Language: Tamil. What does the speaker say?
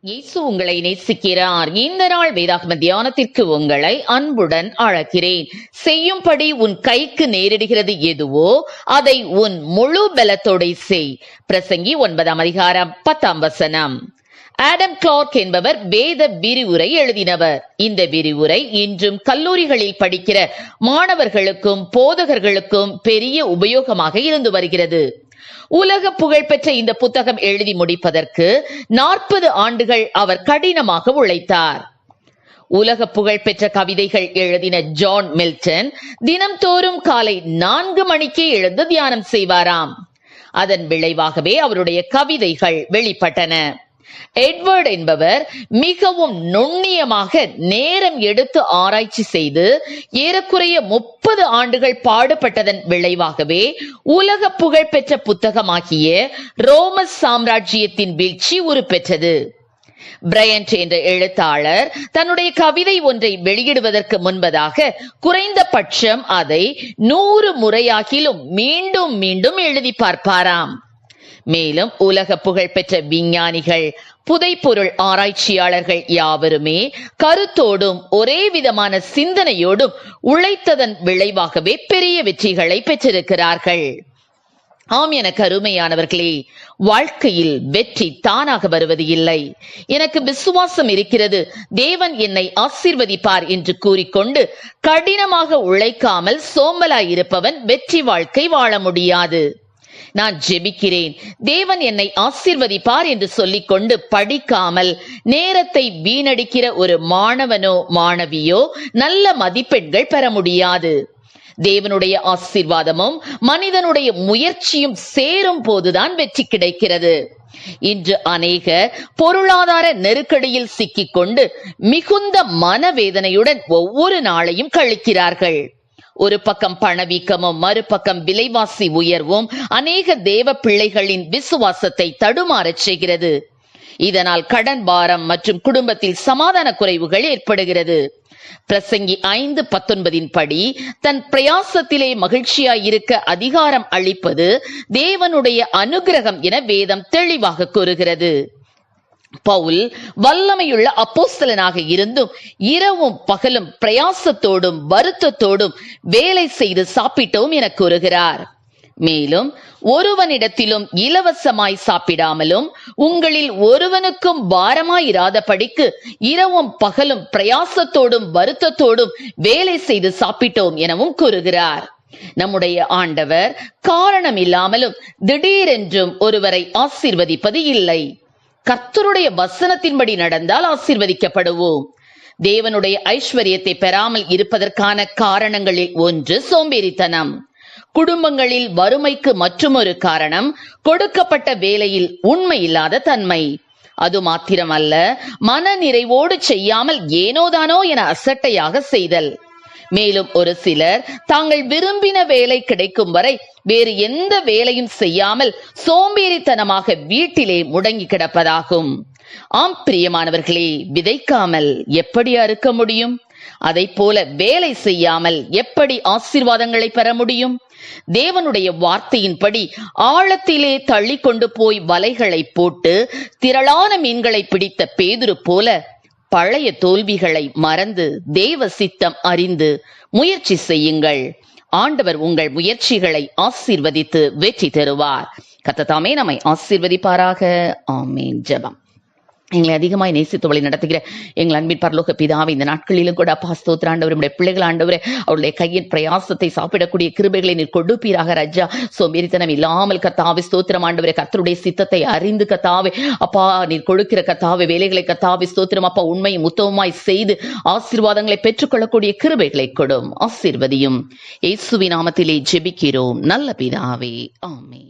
இயேசு உங்களை நேசிக்கிறார். இந்த நாள் வேதாகம தியானத்திற்கு உங்களை அன்புடன் அழைக்கிறேன். செய்யும்படி உன் கைக்கு நேரிடுகிறது எதுவோ அதை உன் முழு பலத்தோடு செய். பிரசங்கி ஒன்பதாம் அதிகாரம் பத்தாம் வசனம். ஆடம் கிளார்க் என்பவர் வேத விரிவுரை எழுதினவர். இந்த விரிவுரை இன்றும் கல்லூரிகளில் படிக்கிற மாணவர்களுக்கும் போதகர்களுக்கும் பெரிய உபயோகமாக இருந்து வருகிறது. உலக புகழ்பெற்ற இந்த புத்தகம் எழுதி முடிப்பதற்கு நாற்பது ஆண்டுகள் அவர் கடினமாக உழைத்தார். உலக புகழ்பெற்ற கவிதைகள் எழுதின ஜான் மில்டன் தினம்தோறும் காலை நான்கு மணிக்கே எழுந்து தியானம் செய்வாராம். அதன் விளைவாகவே அவருடைய கவிதைகள் வெளிப்பட்டன. எட்வர்ட் என்பவர் மிகவும் நுண்ணியமாக நேரம் எடுத்து ஆராய்ச்சி செய்து ஏறக்குறைய முப்பது ஆண்டுகள் பாடுபட்டதன் விளைவாகவே உலக புகழ்பெற்ற புத்தகமாகிய ரோமஸ் சாம்ராஜ்யத்தின் வீழ்ச்சி உருப்பெற்றது. பிரையண்ட் என்ற எழுத்தாளர் தன்னுடைய கவிதை ஒன்றை வெளியிடுவதற்கு முன்பதாக குறைந்தபட்சம் அதை நூறு முறையாகிலும் மீண்டும் மீண்டும் எழுதி பார்ப்பாராம். மேலும் உலக புகழ்பெற்ற விஞ்ஞானிகள் புதைப்பொருள் ஆராய்ச்சியாளர்கள் யாவருமே கருத்தோடும் ஒரே விதமான சிந்தனையோடும் உழைத்ததன் விளைவாகவே பெரிய வெற்றிகளை பெற்றிருக்கிறார்கள். ஆம் என கருமையானவர்களே வாழ்க்கையில் வெற்றி தானாக வருவது இல்லை. எனக்கு விசுவாசம் இருக்கிறது. தேவன் என்னை ஆசீர்வதிப்பார் என்று கூறிக்கொண்டு கடினமாக உழைக்காமல் சோம்பலாயிருப்பவன் வெற்றி வாழ்க்கை வாழ முடியாது. நான் ஜெபிக்கிறேன். தேவன் என்னை ஆசீர்வதிப்பார் என்று சொல்லிக்கொண்டு படிக்காமல் நேரத்தை வீணடிக்கிற ஒரு மாணவனோ மாணவியோ நல்ல மதிப்பெண்கள் பெற முடியாது. தேவனுடைய ஆசீர்வாதமும் மனிதனுடைய முயற்சியும் சேரும் போதுதான் வெற்றி கிடைக்கிறது. இன்று அநேக பொருளாதார நெருக்கடியில் சிக்கிக்கொண்டு மிகுந்த மனவேதனையுடன் ஒவ்வொரு நாளையும் கழிக்கிறார்கள். ஒரு பக்கம் பணவீக்கமும் மறுபக்கம் விலைவாசி உயர்வும் அநேக தேவ பிள்ளைகளின் விசுவாசத்தை தடுமாறச் செய்கிறது. இதனால் கடன் பாரம் மற்றும் குடும்பத்தில் சமாதான குறைவுகள் ஏற்படுகிறது. பிரசங்கி ஐந்து பத்தொன்பதின் படி தன் பிரயாசத்திலே மகிழ்ச்சியாயிருக்க அதிகாரம் அளிப்பது தேவனுடைய அனுகிரகம் என வேதம் தெளிவாக கூறுகிறது. பவுல் வல்லமையுள்ள அப்போஸ்தலனாக இருந்தும் இரவும் பகலும் பிரயாசத்தோடும் வருத்தத்தோடும் வேலை செய்து சாப்பிட்டோம் என கூறுகிறார். மேலும் ஒருவனிடத்திலும் இலவசமாய் சாப்பிடாமலும் உங்களில் ஒருவனுக்கும் பாரமாயிராதபடிக்கு இரவும் பகலும் பிரயாசத்தோடும் வருத்தத்தோடும் வேலை செய்து சாப்பிட்டோம் எனவும் கூறுகிறார். நம்முடைய ஆண்டவர் காரணம் இல்லாமலும் திடீரென்றும் ஒருவரை ஆசிர்வதிப்பது இல்லை. கர்த்தருடைய வசனத்தின்படி நடந்தால் ஆசீர்வதிக்கப்படுவோம். தேவனுடைய ஐஸ்வர்யத்தை பெறாமல் இருப்பதற்கான காரணங்களில் ஒன்று சோம்பேறித்தனம். குடும்பங்களில் வறுமைக்கு மற்றுமொரு காரணம் கொடுக்கப்பட்ட வேலையில் உண்மை இல்லாத தன்மை. அது மாத்திரமல்ல மன நிறைவோடு செய்யாமல் ஏனோதானோ என அசட்டையாக செய்தல். மேலும் ஒரு சிலர் தாங்கள் விரும்பின வேலை கிடைக்கும் வரை வேறு எந்த வேலையும் செய்யாமல் சோம்பேறித்தனமாக வீட்டிலே முடங்கி கிடப்பதாகும். ஆம் பிரியமானவர்களே விதைக்காமல் எப்படி அறுக்க முடியும்? அதை போல வேலை செய்யாமல் எப்படி ஆசீர்வாதங்களை பெற முடியும்? தேவனுடைய வார்த்தையின்படி ஆழத்திலே தள்ளி கொண்டு போய் வலைகளை போட்டு திரளான மீன்களை பிடித்த பேதுரு போல பழைய தோல்விகளை மறந்து தேவ சித்தம் அறிந்து முயற்சி செய்யுங்கள். ஆண்டவர் உங்கள் முயற்சிகளை ஆசீர்வதித்து வெற்றி தருவார். கத்ததாமே நம்மை ஆசீர்வதிப்பாராக. ஆமேன். ஜெபம். எங்களை அதிகமாய் நேசித்து வழி நடத்துகிற எங்கள் அன்பின் பரலோக பிதாவை இந்த நாட்களிலும் கூட அப்பா ஸ்தோத்திர ஆண்டவருடைய பிள்ளைகள் ஆண்டவர் அவருடைய கையின் பிரயாசத்தை சாப்பிடக்கூடிய கிருபைகளை நீர் கொடுப்பீராக ரஜா. சோம்பேறித்தனம் இல்லாமல் கத்தாவை ஸ்தோத்திரம் ஆண்டவரே கர்த்தருடைய சித்தத்தை அறிந்து கத்தாவை அப்பா நீர் கொடுக்கிற கத்தாவை வேலைகளை கத்தாவை ஸ்தோத்திரம் அப்பா உண்மையும் உத்தவமாய் செய்து ஆசீர்வாதங்களை பெற்றுக்கொள்ளக்கூடிய கிருபைகளை கொடும் ஆசீர்வதியும். இயேசுவி நாமத்திலே ஜெபிக்கிறோம். நல்ல பிதாவே ஆமே